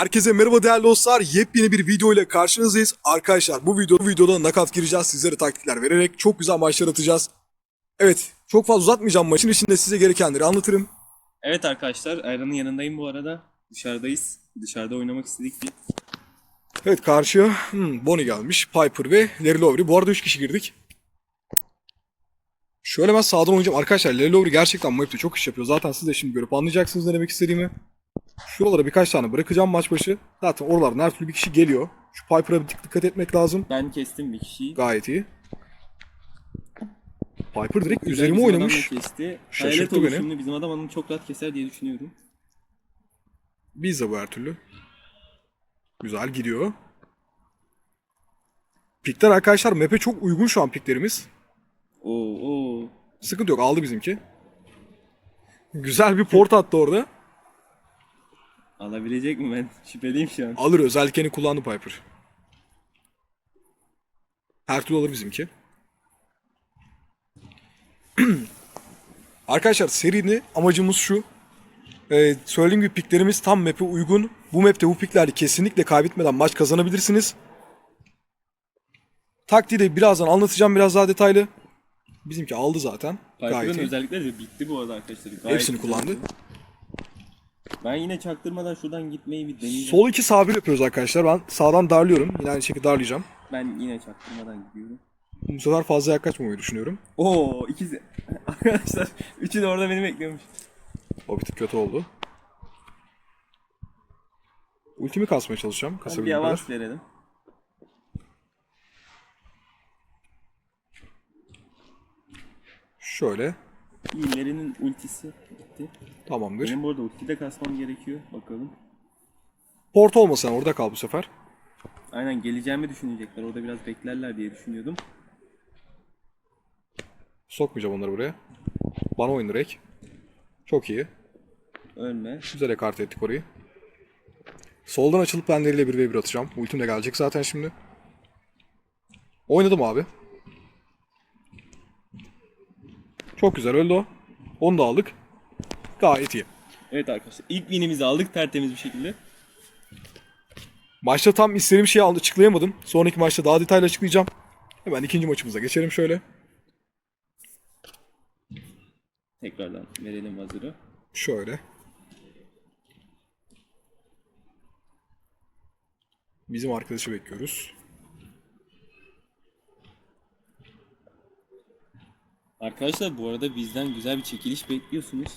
Herkese merhaba değerli dostlar. Yepyeni bir video ile karşınızdayız. Arkadaşlar bu video bu videoda nakat gireceğiz. Sizlere taktikler vererek çok güzel maçlar atacağız. Evet, çok fazla uzatmayacağım. Maçın içinde size gerekenleri anlatırım. Evet arkadaşlar Ayran'ın yanındayım bu arada. Dışarıdayız. Dışarıda oynamak istedik bir. Evet karşıya hmm, Bonnie gelmiş. Piper ve Larry Lowry. Bu arada 3 kişi girdik. Şöyle ben sağdan oynayacağım. Arkadaşlar Larry Lowry gerçekten bu çok iş yapıyor. Zaten siz de şimdi görüp anlayacaksınız ne demek istediğimi. Şuralara birkaç tane bırakacağım maç başı. Zaten oralardan her türlü bir kişi geliyor. Şu Piper'a bir dikkat etmek lazım. Ben kestim bir kişiyi. Gayet iyi. Piper direkt Güzel, üzerime bizim oynamış. Kesti. Şaşırttı Hayalet beni. oluşumlu bizim adam onu çok rahat keser diye düşünüyorum. Biz de bu her türlü. Güzel gidiyor. Pikler arkadaşlar map'e çok uygun şu an piklerimiz. Oo oo. Sıkıntı yok aldı bizimki. Güzel bir port attı orada. Alabilecek mi ben? Şüpheliyim şu an. Alır özelliklerini kullandı Piper. Her türlü alır bizimki. Arkadaşlar serinin amacımız şu. Ee, söylediğim gibi piklerimiz tam map'e uygun. Bu map'te bu piklerle kesinlikle kaybetmeden maç kazanabilirsiniz. Taktiği de birazdan anlatacağım biraz daha detaylı. Bizimki aldı zaten. Piper'ın özellikleri de bitti bu arada arkadaşlar. Gayet Hepsini güzel kullandı. Ben yine çaktırmadan şuradan gitmeyi bir deneyeceğim. Sol iki sağ bir yapıyoruz arkadaşlar. Ben sağdan darlıyorum. Yine aynı şekilde darlayacağım. Ben yine çaktırmadan gidiyorum. Bu sefer fazla yaklaşmamayı düşünüyorum. Oo ikisi. arkadaşlar üçü de orada beni bekliyormuş. O bir tık kötü oldu. Ultimi kasmaya çalışacağım. Ben bir Kasabildiğim kadar. avans verelim. Şöyle. İyilerinin ultisi bitti. Tamamdır. Benim bu arada ulti de kasmam gerekiyor. Bakalım. Port olmasan orada kal bu sefer. Aynen geleceğimi düşünecekler. Orada biraz beklerler diye düşünüyordum. Sokmayacağım onları buraya. Bana oyun direkt. Çok iyi. Ölme. Güzel ekart ettik orayı. Soldan açılıp benleriyle 1v1 atacağım. Ultim de gelecek zaten şimdi. Oynadım abi. Çok güzel öldü o. Onu da aldık. Gayet iyi. Evet arkadaşlar ilk winimizi aldık tertemiz bir şekilde. Maçta tam istediğim şeyi açıklayamadım. Sonraki maçta daha detaylı açıklayacağım. Hemen ikinci maçımıza geçelim şöyle. Tekrardan verelim hazırı. Şöyle. Bizim arkadaşı bekliyoruz. Arkadaşlar bu arada bizden güzel bir çekiliş bekliyorsunuz.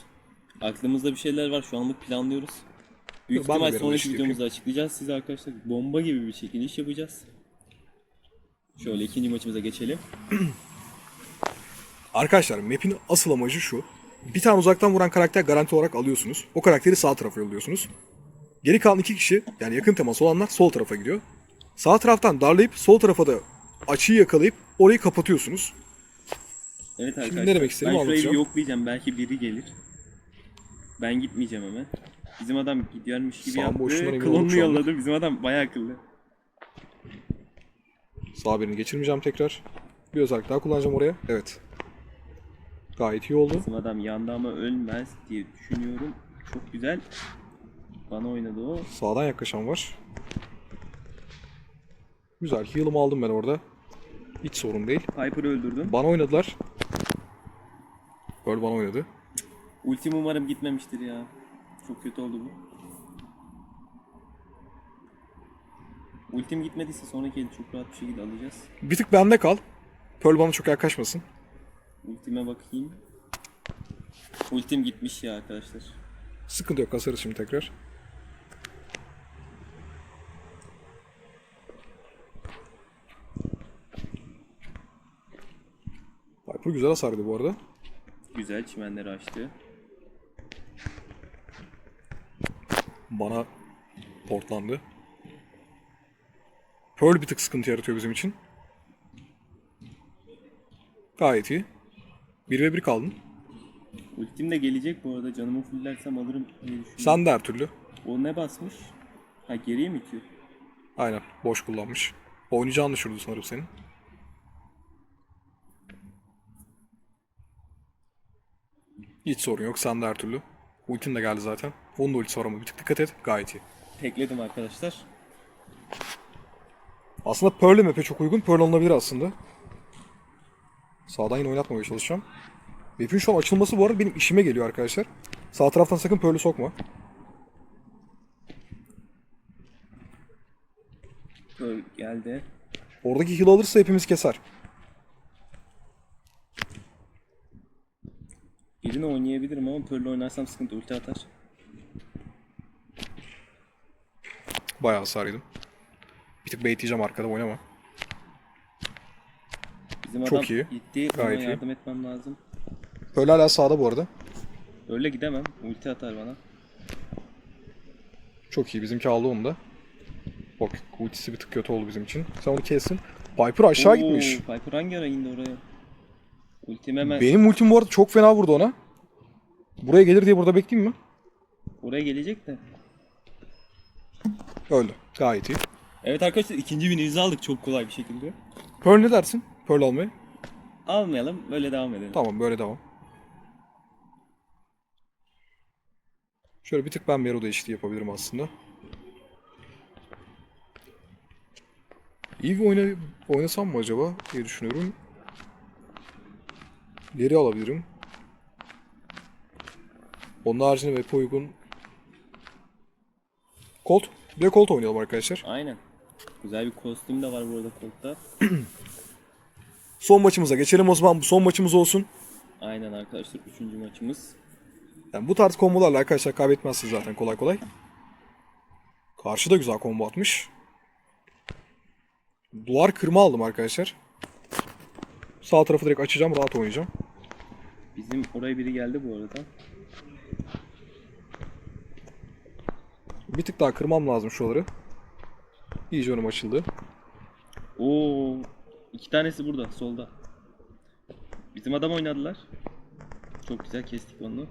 Aklımızda bir şeyler var şu anlık planlıyoruz. Büyük Ben de ihtimal bir sonraki videomuzda açıklayacağız size arkadaşlar. Bomba gibi bir çekiliş yapacağız. Şöyle ikinci maçımıza geçelim. Arkadaşlar map'in asıl amacı şu. Bir tane uzaktan vuran karakter garanti olarak alıyorsunuz. O karakteri sağ tarafa yolluyorsunuz. Geri kalan iki kişi yani yakın temas olanlar sol tarafa gidiyor. Sağ taraftan darlayıp sol tarafa da açıyı yakalayıp orayı kapatıyorsunuz. Evet arkadaşlar. ne demek istediğimi ben şurayı bir anlatacağım. yoklayacağım belki biri gelir. Ben gitmeyeceğim hemen. Bizim adam gidiyormuş gibi Sağın boşluğundan yaptı. emin oldum Klonunu şu anda. yolladı. Bizim adam bayağı akıllı. Sağ birini geçirmeyeceğim tekrar. Bir özellik daha kullanacağım oraya. Evet. Gayet iyi oldu. Bizim adam yandı ama ölmez diye düşünüyorum. Çok güzel. Bana oynadı o. Sağdan yaklaşan var. Güzel. Heal'ımı aldım ben orada. Hiç sorun değil. Piper'ı öldürdüm. Bana oynadılar. Pearl bana oynadı. Ultim umarım gitmemiştir ya. Çok kötü oldu bu. Ultim gitmediyse sonraki eli çok rahat bir şekilde alacağız. Bir tık bende kal. Pearl bana çok yaklaşmasın. Ultime bakayım. Ultim gitmiş ya arkadaşlar. Sıkıntı yok. Kasarız şimdi tekrar. Piper güzel hasardı bu arada. Güzel çimenleri açtı. Bana portlandı. Pearl bir tık sıkıntı yaratıyor bizim için. Gayet iyi. 1 ve 1 kaldın. Ultim de gelecek bu arada canımı fullersem alırım diye düşünüyorum. Sen de her türlü. O ne basmış? Ha geriye mi itiyor? Aynen. Boş kullanmış. Oynayacağını düşürdü sanırım senin. Hiç sorun yok. Sen de her türlü. Ultin de geldi zaten. Onun da ultisi var ama bir tık dikkat et. Gayet iyi. tekledim arkadaşlar. Aslında Pearl'e map'e çok uygun. Pearl alınabilir aslında. Sağdan yine oynatmamaya çalışacağım. Map'in şu an açılması bu arada benim işime geliyor arkadaşlar. Sağ taraftan sakın Pearl'ü sokma. Böyle geldi. Oradaki heal alırsa hepimiz keser. Birini oynayabilirim ama Pearl'le oynarsam sıkıntı ulti atar. Bayağı hasar yedim. Bir tık baitleyeceğim arkada oynama. Bizim Çok adam iyi. gitti. Gayet Ona iyi. yardım etmem lazım. Pearl hala sağda bu arada. Öyle gidemem. Ulti atar bana. Çok iyi. Bizimki aldı onu da. Bak ultisi bir tık kötü oldu bizim için. Sen onu kessin. Piper aşağı Oo, gitmiş. Piper hangi ara indi oraya? Ultim hemen Benim ultim bu arada çok fena vurdu ona. Buraya gelir diye burada bekleyeyim mi? oraya gelecek de. Öldü. Gayet iyi. Evet arkadaşlar ikinci winimizi aldık çok kolay bir şekilde. Pearl ne dersin? Pearl almayı. Almayalım böyle devam edelim. Tamam böyle devam. Şöyle bir tık ben Mero değişikliği yapabilirim aslında. İyi bir oyna, oynasam mı acaba diye düşünüyorum. Geri alabilirim. Onun haricinde map'e uygun. Colt. Bir de Colt oynayalım arkadaşlar. Aynen. Güzel bir kostüm de var burada Colt'ta. Son maçımıza geçelim o zaman. Bu son maçımız olsun. Aynen arkadaşlar üçüncü maçımız. Yani bu tarz kombolarla arkadaşlar kaybetmezsiniz zaten kolay kolay. Karşı da güzel combo atmış. Duvar kırma aldım arkadaşlar. Sağ tarafı direkt açacağım, rahat oynayacağım. Bizim oraya biri geldi bu arada. Bir tık daha kırmam lazım şuraları. İyice önüm açıldı. Oo, iki tanesi burada solda. Bizim adam oynadılar. Çok güzel kestik onu.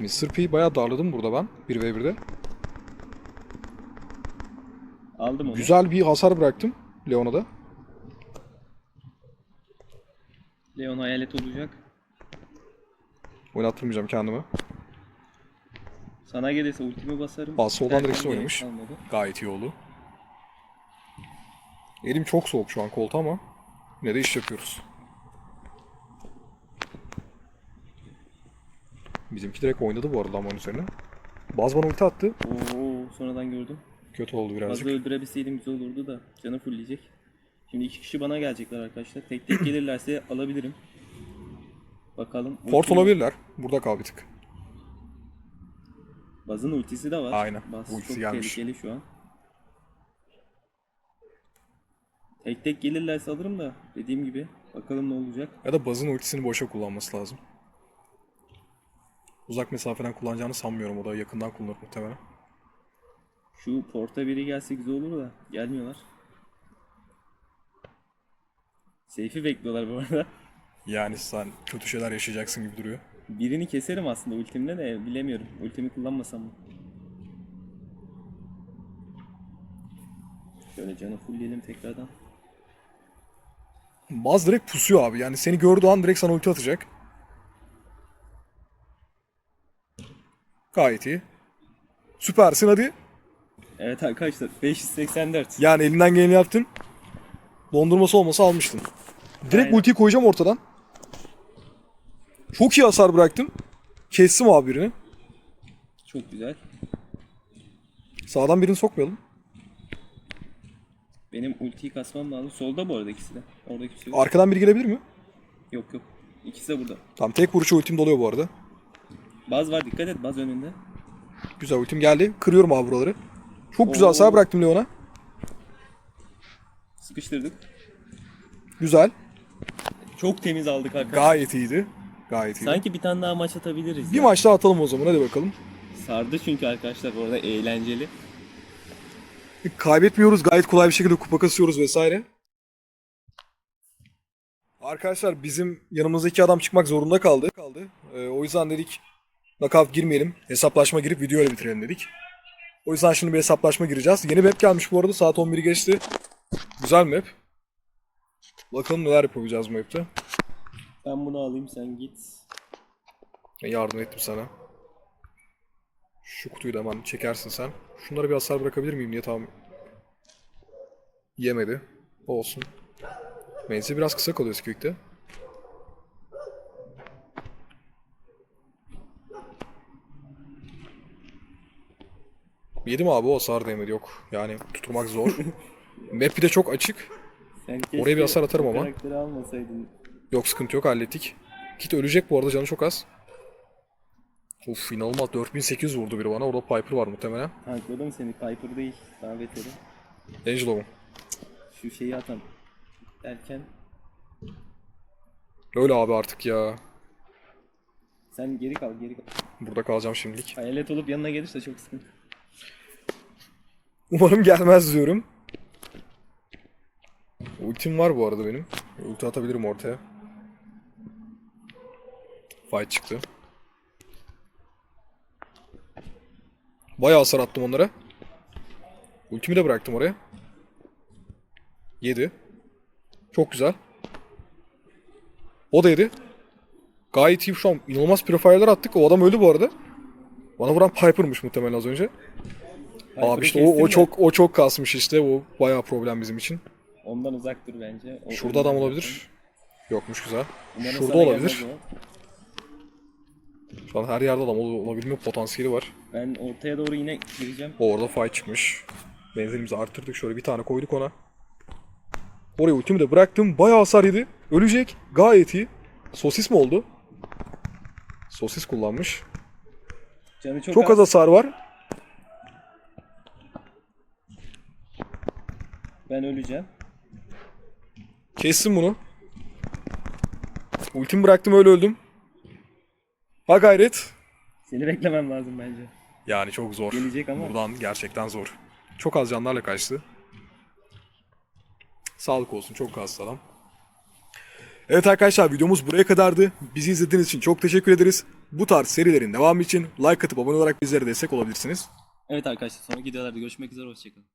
Mr. P'yi bayağı darladım burada ben. 1v1'de. Aldım onu. Güzel bir hasar bıraktım Leon'a da. Leon hayalet olacak. Oynattırmayacağım kendimi. Sana gelirse ultimi basarım. Aa, soldan gerek oynamış. kalmadı. Gayet iyi oldu. Elim çok soğuk şu an koltuğa ama yine de iş yapıyoruz. Bizimki direkt oynadı bu arada Laman üzerine. Baz bana ulti attı. Oo, sonradan gördüm. Kötü oldu birazcık. Fazla öldürebilseydim güzel olurdu da canı fullleyecek. Şimdi iki kişi bana gelecekler arkadaşlar. Tek tek gelirlerse alabilirim. Bakalım. Fort olabilirler. Burada kal bir tık. Baz'ın ultisi de var. Aynen, Baz ultisi çok gelmiş. tehlikeli şu an. Tek tek gelirlerse alırım da dediğim gibi bakalım ne olacak. Ya da Baz'ın ultisini boşa kullanması lazım. Uzak mesafeden kullanacağını sanmıyorum. O da yakından kullanır muhtemelen. Şu porta biri gelse güzel olur da gelmiyorlar. Seyfi bekliyorlar bu arada. Yani sen kötü şeyler yaşayacaksın gibi duruyor. Birini keserim aslında ultimle de bilemiyorum. Ultimi kullanmasam mı? Şöyle canı fullleyelim tekrardan. Baz direkt pusuyor abi. Yani seni gördüğü an direkt sana ulti atacak. Gayet iyi. Süpersin hadi. Evet arkadaşlar 584. Yani elinden geleni yaptın. Dondurması olmasa almıştın. Direkt Aynen. ultiyi koyacağım ortadan. Çok iyi hasar bıraktım. Kestim abi birini. Çok güzel. Sağdan birini sokmayalım. Benim ultiyi kasmam lazım. Solda bu arada ikisi de. Orada kimse yok. Arkadan biri gelebilir mi? Yok yok. İkisi de burada. Tamam tek vuruşu ultim doluyor bu arada. Baz var dikkat et baz önünde. Güzel ultim geldi. Kırıyorum abi buraları. Çok güzel hasar Oo. bıraktım Leon'a. Sıkıştırdık. Güzel. Çok temiz aldık arkadaşlar. Gayet iyiydi. Gayet iyiydi. Sanki bir tane daha maç atabiliriz. Bir ya. maç daha atalım o zaman hadi bakalım. Sardı çünkü arkadaşlar orada eğlenceli. Kaybetmiyoruz. Gayet kolay bir şekilde kupa kasıyoruz vesaire. Arkadaşlar bizim yanımızdaki adam çıkmak zorunda kaldı. kaldı. Ee, o yüzden dedik knockout girmeyelim. Hesaplaşma girip video öyle bitirelim dedik. O yüzden şimdi bir hesaplaşma gireceğiz. Yeni map gelmiş bu arada. Saat 11'i geçti. Güzel map. Bakalım neler yapabileceğiz map'te. Ben bunu alayım sen git. Yardım ettim sana. Şu kutuyu da hemen çekersin sen. Şunlara bir hasar bırakabilir miyim diye tam yemedi. Olsun. Menzil biraz kısa kalıyor Squeak'te. Yedim abi o hasar değmedi yok. Yani tutturmak zor. Map bir de çok açık. Sen Oraya bir hasar atarım ama. Karakteri almasaydın. Yok sıkıntı yok hallettik. Kit ölecek bu arada canı çok az. Uf inanılmaz 4800 vurdu biri bana. Orada Piper var muhtemelen. Tankladım seni. Piper değil. Daha beteri. Angelo mu? Şu şeyi atan. Derken Öyle abi artık ya. sen geri kal geri kal. Burada kalacağım şimdilik. Hayalet olup yanına gelirse çok sıkıntı. Umarım gelmez diyorum. Ultim var bu arada benim. Ulti atabilirim ortaya. Fight çıktı. Bayağı hasar attım onlara. Ultimi de bıraktım oraya. 7. Çok güzel. O da yedi. Gayet iyi şu an inanılmaz profiler attık. O adam öldü bu arada. Bana vuran Piper'mış muhtemelen az önce. Piper'ı Abi işte o, o çok o çok kasmış işte. O bayağı problem bizim için. Ondan uzak dur bence. O- Şurada adam olabilir. Yokmuş güzel. Umarım Şurada sana olabilir. gelmez o. Şu an her yerde adam ol- olabilme potansiyeli var. Ben ortaya doğru yine gireceğim. O orada fight çıkmış. Benzerimizi arttırdık. Şöyle bir tane koyduk ona. Oraya ultimi de bıraktım. Bayağı hasar yedi. Ölecek. Gayet iyi. Sosis mi oldu? Sosis kullanmış. Canı çok, Çok az hasar var. Ben öleceğim. Kestim bunu. Ultimi bıraktım öyle öldüm. Ha gayret. Seni beklemem lazım bence. Yani çok zor. Gelecek ama. Buradan gerçekten zor. Çok az canlarla kaçtı. Sağlık olsun çok az adam. Evet arkadaşlar videomuz buraya kadardı. Bizi izlediğiniz için çok teşekkür ederiz. Bu tarz serilerin devamı için like atıp abone olarak bizlere destek olabilirsiniz. Evet arkadaşlar sonraki videolarda görüşmek üzere hoşçakalın.